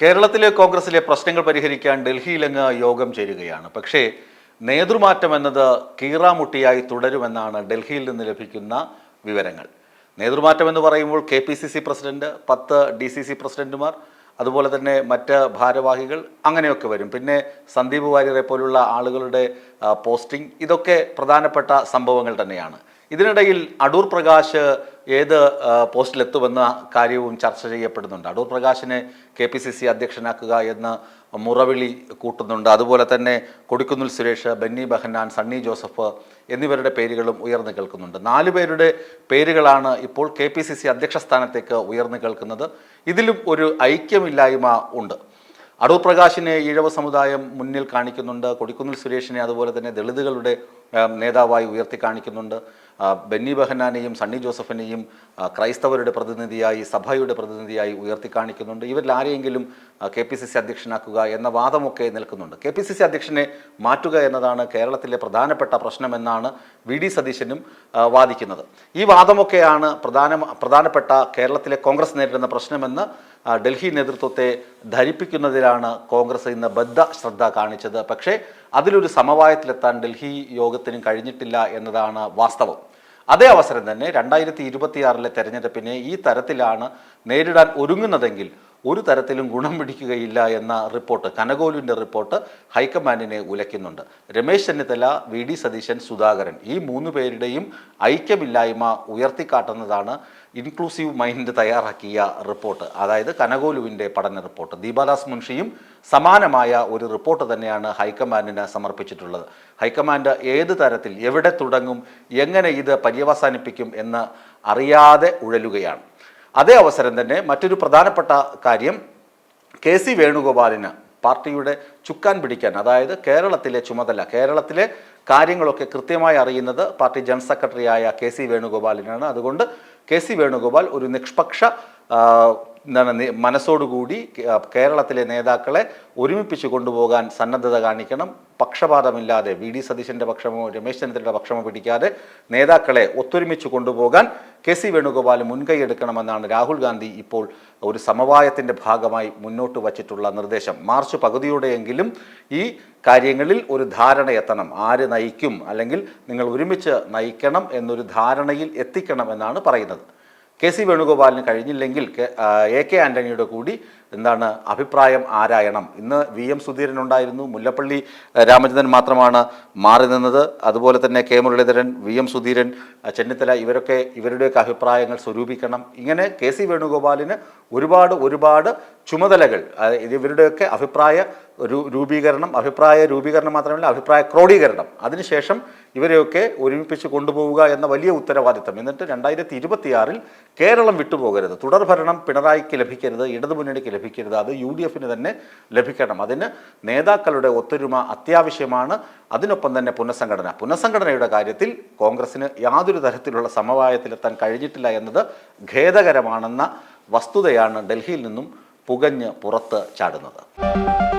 കേരളത്തിലെ കോൺഗ്രസിലെ പ്രശ്നങ്ങൾ പരിഹരിക്കാൻ ഡൽഹിയിലങ്ങ് യോഗം ചേരുകയാണ്. പക്ഷേ നേതൃമാറ്റം എന്നത് കീറാമുട്ടിയായി തുടരുമെന്നാണ് ഡൽഹിയിൽ നിന്ന് ലഭിക്കുന്ന വിവരങ്ങൾ. നേതൃമാറ്റം എന്ന് പറയുമ്പോൾ K P C C president പത്ത് ഡി സി സി പ്രസിഡന്റുമാർ അതുപോലെ തന്നെ മറ്റ് ഭാരവാഹികൾ അങ്ങനെയൊക്കെ വരും. പിന്നെ സന്ദീപ് വാര്യരെ പോലുള്ള ആളുകളുടെ പോസ്റ്റിംഗ് ഇതൊക്കെ പ്രധാനപ്പെട്ട സംഭവങ്ങൾ തന്നെയാണ്. ഇതിനിടയിൽ അടൂർ പ്രകാശ് ഏത് പോസ്റ്റിലെത്തുമെന്ന കാര്യവും ചർച്ച ചെയ്യപ്പെടുന്നുണ്ട്. അടൂർ പ്രകാശിനെ കെ പി സി സി അധ്യക്ഷനാക്കുക എന്ന് മുറവിളി കൂട്ടുന്നുണ്ട്. അതുപോലെ തന്നെ കൊടിക്കുന്നിൽ സുരേഷ് ബെന്നി ബെഹന്നാൻ സണ്ണി ജോസഫ് എന്നിവരുടെ പേരുകളും ഉയർന്നു കേൾക്കുന്നുണ്ട്. നാലു പേരുടെ പേരുകളാണ് ഇപ്പോൾ കെ പി സി സി അധ്യക്ഷ സ്ഥാനത്തേക്ക് ഉയർന്നു കേൾക്കുന്നത്. ഇതിലും ഒരു ഐക്യമില്ലായ്മ ഉണ്ട്. അടൂർ പ്രകാശിനെ ഈഴവ സമുദായം മുന്നിൽ കാണിക്കുന്നുണ്ട് കൊടിക്കുന്നിൽ സുരേഷിനെ അതുപോലെ തന്നെ ദളിതുകളുടെ നേതാവായി ഉയർത്തി കാണിക്കുന്നുണ്ട്. ബെന്നി ബെഹനാനെയും സണ്ണി ജോസഫിനെയും ക്രൈസ്തവരുടെ പ്രതിനിധിയായി സഭയുടെ പ്രതിനിധിയായി ഉയർത്തി കാണിക്കുന്നുണ്ട്. ഇവരിൽ ആരെയെങ്കിലും കെ പി സി സി അധ്യക്ഷനാക്കുക എന്ന വാദമൊക്കെ നിൽക്കുന്നുണ്ട്. കെ പി സി സി അധ്യക്ഷനെ മാറ്റുക എന്നതാണ് കേരളത്തിലെ പ്രധാനപ്പെട്ട പ്രശ്നമെന്നാണ് വി ഡി സതീശനും വാദിക്കുന്നത്. ഈ വാദമൊക്കെയാണ് പ്രധാന പ്രധാനപ്പെട്ട കേരളത്തിലെ കോൺഗ്രസ് നേരിടുന്ന പ്രശ്നമെന്ന് ഡൽഹി നേതൃത്വത്തെ ധരിപ്പിക്കുന്നതിലാണ് കോൺഗ്രസ് ഇന്ന് ബദ്ധ ശ്രദ്ധ കാണിച്ചത്. പക്ഷേ അതിലൊരു സമവായത്തിലെത്താൻ ഡൽഹി യോഗത്തിനും കഴിഞ്ഞിട്ടില്ല എന്നതാണ് വാസ്തവം. അതേ അവസരം തന്നെ രണ്ടായിരത്തി ഇരുപത്തിയാറിലെ തെരഞ്ഞെടുപ്പിനെ ഈ തരത്തിലാണ് നേരിടാൻ ഒരുങ്ങുന്നതെങ്കിൽ ഒരു തരത്തിലും ഗുണം പിടിക്കുകയില്ല എന്ന റിപ്പോർട്ട് കനകോലുവിന്റെ റിപ്പോർട്ട് ഹൈക്കമാൻഡിനെ ഉലയ്ക്കുന്നുണ്ട്. രമേശ് ചെന്നിത്തല വി ഡി സതീശൻ സുധാകരൻ ഈ മൂന്ന് പേരുടെയും ഐക്യമില്ലായ്മ ഉയർത്തിക്കാട്ടുന്നതാണ് ഇൻക്ലൂസീവ് മൈൻഡ് തയ്യാറാക്കിയ റിപ്പോർട്ട്. അതായത് കനകോലുവിന്റെ പഠന റിപ്പോർട്ട്. ദീപാദാസ് മുൻഷിയും സമാനമായ ഒരു റിപ്പോർട്ട് തന്നെയാണ് ഹൈക്കമാൻഡിന് സമർപ്പിച്ചിട്ടുള്ളത്. ഹൈക്കമാൻഡ് ഏത് തരത്തിൽ എവിടെ തുടങ്ങും എങ്ങനെ ഇത് പര്യവസാനിപ്പിക്കും എന്ന് അറിയാതെ ഉഴലുകയാണ്. അതേ അവസരം തന്നെ മറ്റൊരു പ്രധാനപ്പെട്ട കാര്യം കെ സി വേണുഗോപാലിന് പാർട്ടിയുടെ ചുക്കാൻ പിടിക്കാൻ അതായത് കേരളത്തിലെ ചുമതല കേരളത്തിലെ കാര്യങ്ങളൊക്കെ കൃത്യമായി അറിയുന്നത് പാർട്ടി ജനറൽ സെക്രട്ടറിയായ കെ സി വേണുഗോപാലിനാണ്. അതുകൊണ്ട് കെ സി വേണുഗോപാൽ ഒരു നിഷ്പക്ഷ എന്താണ് മനസ്സോടുകൂടി കേരളത്തിലെ നേതാക്കളെ ഒരുമിപ്പിച്ച് കൊണ്ടുപോകാൻ സന്നദ്ധത കാണിക്കണം. പക്ഷപാതമില്ലാതെ വി ഡി സതീശന്റെ പക്ഷമോ രമേശ് ചെന്നിത്തലയുടെ പക്ഷമോ പിടിക്കാതെ നേതാക്കളെ ഒത്തൊരുമിച്ച് കൊണ്ടുപോകാൻ കെ സി വേണുഗോപാൽ മുൻകൈ എടുക്കണമെന്നാണ് രാഹുൽ ഗാന്ധി ഇപ്പോൾ ഒരു സമവായത്തിന്റെ ഭാഗമായി മുന്നോട്ട് വച്ചിട്ടുള്ള നിർദ്ദേശം. മാർച്ച് പകുതിയോടെയെങ്കിലും ഈ കാര്യങ്ങളിൽ ഒരു ധാരണ എത്തണം. ആര് നയിക്കും അല്ലെങ്കിൽ നിങ്ങൾ ഒരുമിച്ച് നയിക്കണം എന്നൊരു ധാരണയിൽ എത്തിക്കണം എന്നാണ് പറയുന്നത്. കെ സി വേണുഗോപാലിന് കഴിഞ്ഞില്ലെങ്കിൽ എ കെ ആന്റണിയുടെ കൂടി എന്താണ് അഭിപ്രായം ആരായണം? ഇന്ന് വി എം സുധീരൻ ഉണ്ടായിരുന്നു. മുല്ലപ്പള്ളി രാമചന്ദ്രൻ മാത്രമാണ് മാറി നിന്നത്. അതുപോലെ തന്നെ K Muraleedharan V M Sudheeran Chennithala ഇവരൊക്കെ ഇവരുടെയൊക്കെ അഭിപ്രായങ്ങൾ സ്വരൂപിക്കണം. ഇങ്ങനെ കെ സി വേണുഗോപാലിന് ഒരുപാട് ഒരുപാട് ചുമതലകൾ ഇവരുടെയൊക്കെ അഭിപ്രായ ഒരു രൂപീകരണം അഭിപ്രായ രൂപീകരണം മാത്രമല്ല അഭിപ്രായ ക്രോഡീകരണം. അതിനുശേഷം ഇവരെയൊക്കെ ഒരുമിപ്പിച്ച് കൊണ്ടുപോവുക എന്ന വലിയ ഉത്തരവാദിത്തം. എന്നിട്ട് രണ്ടായിരത്തി ഇരുപത്തിയാറിൽ കേരളം വിട്ടുപോകരുത്. തുടർഭരണം പിണറായിക്ക് ലഭിക്കരുത് ഇടതുമുന്നണിക്ക് ലഭിക്കരുത്. അത് യു ഡി എഫിന് തന്നെ ലഭിക്കണം. അതിന് നേതാക്കളുടെ ഒത്തൊരുമ അത്യാവശ്യമാണ്. അതിനൊപ്പം തന്നെ പുനഃസംഘടന. പുനഃസംഘടനയുടെ കാര്യത്തിൽ കോൺഗ്രസിന് യാതൊരു തരത്തിലുള്ള സമവായത്തിലെത്താൻ കഴിഞ്ഞിട്ടില്ല എന്നത് ഖേദകരമാണെന്ന വസ്തുതയാണ് ഡൽഹിയിൽ നിന്നും പുകഞ്ഞ് പുറത്ത് ചാടുന്നത്.